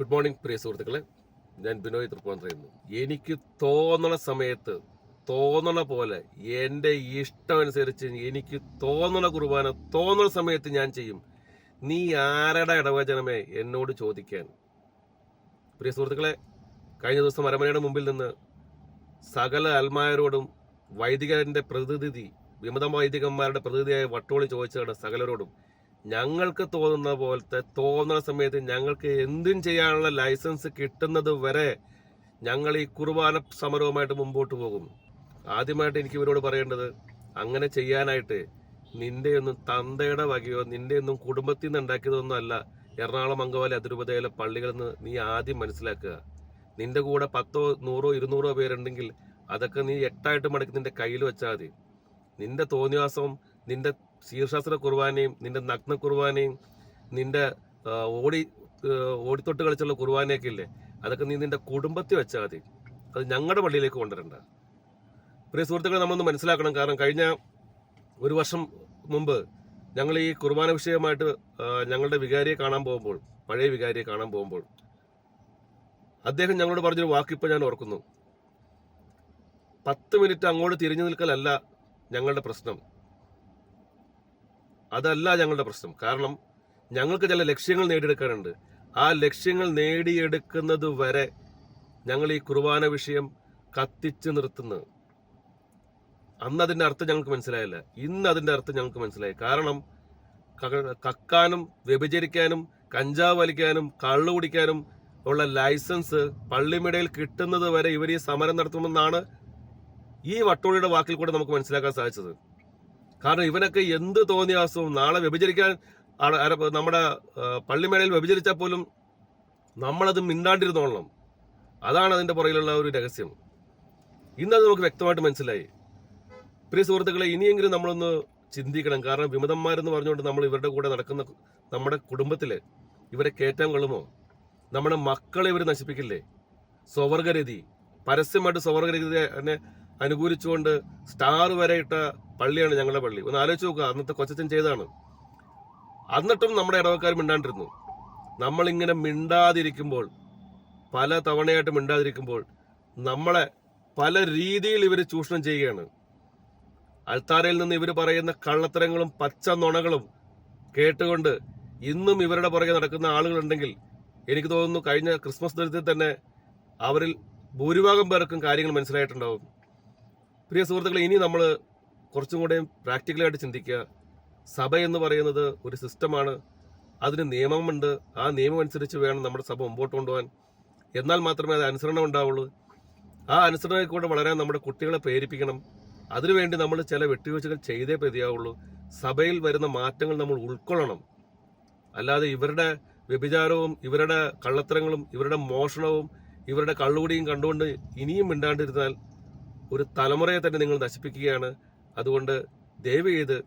Good morning പ്രിയ സുഹൃത്തുക്കളെ. ഞാൻ ബിനോയ് തൃപ്പൂണിത്തുറയുന്നു എനിക്ക് തോന്നണ സമയത്ത് തോന്നണ പോലെ എന്റെ ഇഷ്ടമനുസരിച്ച് എനിക്ക് തോന്നണ കുർബാന തോന്നണ സമയത്ത് ഞാൻ ചെയ്യും. നീ ആരുടെ ഇടവചനമേ എന്നോട് ചോദിക്കാൻ. പ്രിയ സുഹൃത്തുക്കളെ കഴിഞ്ഞ ദിവസം അരമനയുടെ മുമ്പിൽ നിന്ന് സകല അൽമായരോടും വൈദികന്റെ പ്രതിനിധി വിമത വൈദികന്മാരുടെ പ്രതിനിധിയായ വട്ടോളി ചോദിച്ചതാണ് സകലരോടും. ഞങ്ങൾക്ക് തോന്നുന്ന പോലത്തെ തോന്നുന്ന സമയത്ത് ഞങ്ങൾക്ക് എന്തും ചെയ്യാനുള്ള ലൈസൻസ് കിട്ടുന്നത് വരെ ഞങ്ങൾ ഈ കുർബാന സമരവുമായിട്ട് മുമ്പോട്ട് പോകും ആദ്യമായിട്ട് എനിക്ക് ഇവരോട് പറയേണ്ടത് അങ്ങനെ ചെയ്യാനായിട്ട് നിന്റെയൊന്നും തന്തയുടെ വകയോ നിന്റെ ഒന്നും കുടുംബത്തിൽ നിന്ന് ഉണ്ടാക്കിയതൊന്നും അല്ല. എറണാകുളം അങ്കവാലി അതിരൂപതയിലെ പള്ളികളിൽ നിന്ന് നീ ആദ്യം മനസ്സിലാക്കുക. നിന്റെ കൂടെ പത്തോ നൂറോ ഇരുന്നൂറോ പേരുണ്ടെങ്കിൽ അതൊക്കെ നീ എട്ടായിട്ട് മടക്കി നിന്റെ കയ്യിൽ വെച്ചാൽ മതി. നിന്റെ തോന്നിവാസവും നിന്റെ ശീർഷാസ്ത്ര കുർബാനയും നിന്റെ നഗ്ന കുർബാനയും നിന്റെ ഓടി ഓടിത്തൊട്ട് കളിച്ചുള്ള കുർബാനയൊക്കെ ഇല്ലേ? അതൊക്കെ നീ നിന്റെ കുടുംബത്തിൽ വെച്ചാൽ മതി. അത് ഞങ്ങളുടെ പള്ളിയിലേക്ക് കൊണ്ടുവരണ്ട. പ്രിയ സുഹൃത്തുക്കളെ നമ്മളൊന്ന് മനസ്സിലാക്കണം. കാരണം കഴിഞ്ഞ ഒരു വർഷം മുമ്പ് ഞങ്ങൾ ഈ കുർബാന വിഷയമായിട്ട് ഞങ്ങളുടെ വികാരിയെ കാണാൻ പോകുമ്പോൾ പഴയ വികാരിയെ കാണാൻ പോകുമ്പോൾ അദ്ദേഹം ഞങ്ങളോട് പറഞ്ഞൊരു വാക്കിപ്പോൾ ഞാൻ ഓർക്കുന്നു. പത്ത് മിനിറ്റ് അങ്ങോട്ട് തിരിഞ്ഞു നിൽക്കലല്ല ഞങ്ങളുടെ പ്രശ്നം. അതല്ല ഞങ്ങളുടെ പ്രശ്നം. കാരണം ഞങ്ങൾക്ക് ചില ലക്ഷ്യങ്ങൾ നേടിയെടുക്കാനുണ്ട്. ആ ലക്ഷ്യങ്ങൾ നേടിയെടുക്കുന്നത് വരെ ഞങ്ങൾ ഈ കുർബാന വിഷയം കത്തിച്ചു നിർത്തുന്നു. അന്ന് അതിന്റെ അർത്ഥം ഞങ്ങൾക്ക് മനസ്സിലായില്ല. ഇന്ന് അതിന്റെ അർത്ഥം ഞങ്ങൾക്ക് മനസ്സിലായി. കാരണം കക്കാനും വ്യഭിചരിക്കാനും കഞ്ചാവ് വലിക്കാനും കള്ളു കുടിക്കാനും ഉള്ള ലൈസൻസ് പള്ളിമിടയിൽ കിട്ടുന്നത് വരെ ഇവർ ഈ സമരം നടത്തുമെന്നാണ് ഈ വട്ടോളിയുടെ വാക്കിൽ കൂടെ നമുക്ക് മനസ്സിലാക്കാൻ സാധിച്ചത്. കാരണം ഇവനൊക്കെ എന്ത് തോന്നിയാസവും നാളെ വ്യഭിചരിക്കാൻ നമ്മുടെ പള്ളിമേടയിൽ വ്യഭിചരിച്ചാൽ പോലും നമ്മളത് മിണ്ടാണ്ടിരുന്നോളണം. അതാണ് അതിന്റെ പുറകിലുള്ള ഒരു രഹസ്യം. ഇന്നത് നമുക്ക് വ്യക്തമായിട്ട് മനസ്സിലായി. പ്രിയ സുഹൃത്തുക്കളെ ഇനിയെങ്കിലും നമ്മളൊന്ന് ചിന്തിക്കണം. കാരണം വിമതന്മാരെന്ന് പറഞ്ഞുകൊണ്ട് നമ്മൾ ഇവരുടെ കൂടെ നടക്കുന്ന നമ്മുടെ കുടുംബത്തിൽ ഇവരെ കയറ്റാൻ കൊള്ളുമോ? നമ്മുടെ മക്കളെ ഇവർ നശിപ്പിക്കില്ലേ? സ്വവർഗരതി പരസ്യമായിട്ട് സ്വവർഗരതിനെ അനുകൂലിച്ചുകൊണ്ട് സ്റ്റാർ വരെ ഇട്ട പള്ളിയാണ് ഞങ്ങളുടെ പള്ളി. ഒന്ന് ആലോചിച്ച് നോക്കുക അന്നത്തെ കൊച്ചച്ചൻ ചെയ്താണ് എന്നിട്ടും നമ്മുടെ ഇടവക്കാർ മിണ്ടാണ്ടിരുന്നു. നമ്മളിങ്ങനെ മിണ്ടാതിരിക്കുമ്പോൾ പല തവണയായിട്ട് മിണ്ടാതിരിക്കുമ്പോൾ നമ്മളെ പല രീതിയിൽ ഇവർ ചൂഷണം ചെയ്യുകയാണ്. അൾത്താരയിൽ നിന്ന് ഇവർ പറയുന്ന കള്ളത്തരങ്ങളും പച്ച നുണകളും കേട്ടുകൊണ്ട് ഇന്നും ഇവരുടെ പുറകെ നടക്കുന്ന ആളുകളുണ്ടെങ്കിൽ എനിക്ക് തോന്നുന്നു കഴിഞ്ഞ ക്രിസ്മസ് ദിനത്തിൽ തന്നെ അവരിൽ ഭൂരിഭാഗം പേർക്കും കാര്യങ്ങൾ മനസ്സിലായിട്ടുണ്ടാവും. പ്രിയ സുഹൃത്തുക്കളെ ഇനി നമ്മൾ കുറച്ചും കൂടെ പ്രാക്ടിക്കലായിട്ട് ചിന്തിക്കുക. സഭ എന്ന് പറയുന്നത് ഒരു സിസ്റ്റമാണ് അതിന് നിയമമുണ്ട്. ആ നിയമം അനുസരിച്ച് വേണം നമ്മുടെ സഭ മുമ്പോട്ട് കൊണ്ടുപോകാൻ. എന്നാൽ മാത്രമേ അത് അനുസരണം ഉണ്ടാവുള്ളൂ. ആ അനുസരണയിൽ കൂടെ വളരാൻ നമ്മുടെ കുട്ടികളെ പ്രേരിപ്പിക്കണം. അതിനുവേണ്ടി നമ്മൾ ചില വെട്ടിവീഴ്ചകൾ ചെയ്തേ പ്രതിയാവുള്ളൂ. സഭയിൽ വരുന്ന മാറ്റങ്ങൾ നമ്മൾ ഉൾക്കൊള്ളണം. അല്ലാതെ ഇവരുടെ വ്യഭിചാരവും ഇവരുടെ കള്ളത്തരങ്ങളും ഇവരുടെ മോഷണവും ഇവരുടെ കള്ളുകൂടിയും കണ്ടുകൊണ്ട് ഇനിയും മിണ്ടാണ്ടിരുന്നാൽ ഒരു തലമുറയെ തന്നെ നിങ്ങൾ നശിപ്പിക്കുകയാണ്. അതുകൊണ്ട് ദയവ് ചെയ്ത്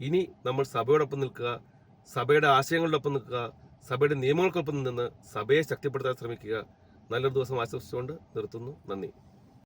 ഇനി നമ്മൾ സഭയോടൊപ്പം നിൽക്കുക സഭയുടെ ആശയങ്ങളോടൊപ്പം നിൽക്കുക സഭയുടെ നിയമങ്ങൾക്കൊപ്പം നിന്ന് സഭയെ ശക്തിപ്പെടുത്താൻ ശ്രമിക്കുക. നല്ലൊരു ദിവസം ആശംസിച്ചുകൊണ്ട് നിർത്തുന്നു. നന്ദി.